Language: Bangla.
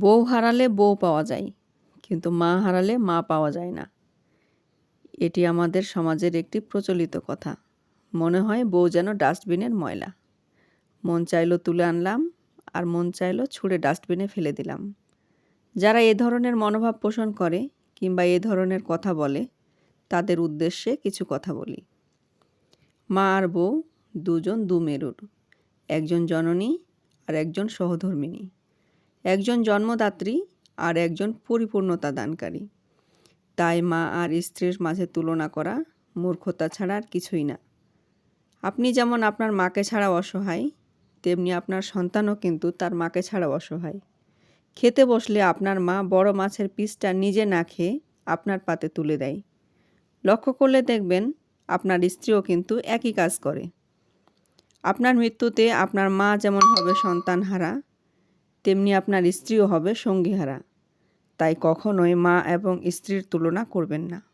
বউ হারালে বউ পাওয়া যায়, কিন্তু মা হারালে মা পাওয়া যায় না। এটি আমাদের সমাজের একটি প্রচলিত কথা। মনে হয় বউ যেন ডাস্টবিনের ময়লা। মন চাইলো তুলে আনলাম আর মন চাইলো ছুঁড়ে ডাস্টবিনে ফেলে দিলাম। যারা এ ধরনের মনোভাব পোষণ করে কিংবা এ ধরনের কথা বলে, তাদের উদ্দেশ্যে কিছু কথা বলি। মা আর বউ দুজন দু মেরুর একজন জননী আর একজন সহধর্মিণী একজন জন্মদাত্রী আর একজন পরিপূর্ণতা দানকারী। তাই মা আর স্ত্রীর মাঝে তুলনা করা মূর্খতা ছাড়া আর কিছুই না। আপনি যেমন আপনার মাকে ছাড়া অসহায়, তেমনি আপনার সন্তানও কিন্তু তার মাকে ছাড়া অসহায়। খেতে বসলে আপনার মা বড় মাছের পিসটা নিজে না খেয়ে আপনার পাতে তুলে দেয়। লক্ষ্য করলে দেখবেন আপনার স্ত্রীও কিন্তু একই কাজ করে। আপনার মৃত্যুতে আপনার মা যেমন হবে সন্তানহারা তেমনি আপনার স্ত্রীও হবে সঙ্গীহারা। তাই কখনোই মা এবং স্ত্রীর তুলনা করবেন না।